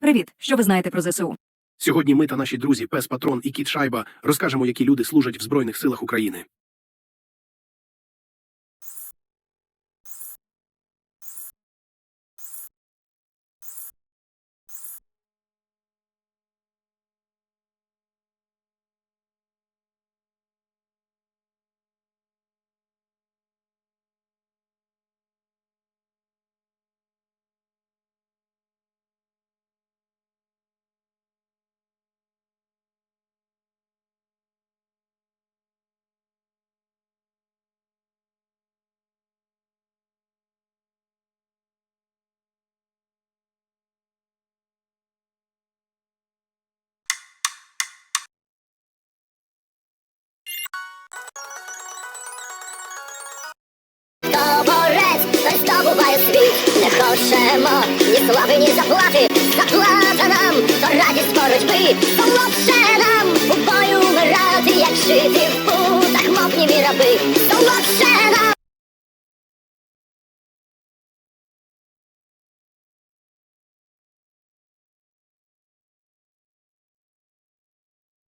Привіт, що ви знаєте про ЗСУ? Сьогодні ми та наші друзі Пес Патрон і Кіт Шайба розкажемо, які люди служать в Збройних силах України. Борець той здобуває світ, не хочемо ні слави, ні заплати. Заплата нам, то радість боротьби, то лапше нам у бою вмирати, як жити в путах мовні віраби, то лапше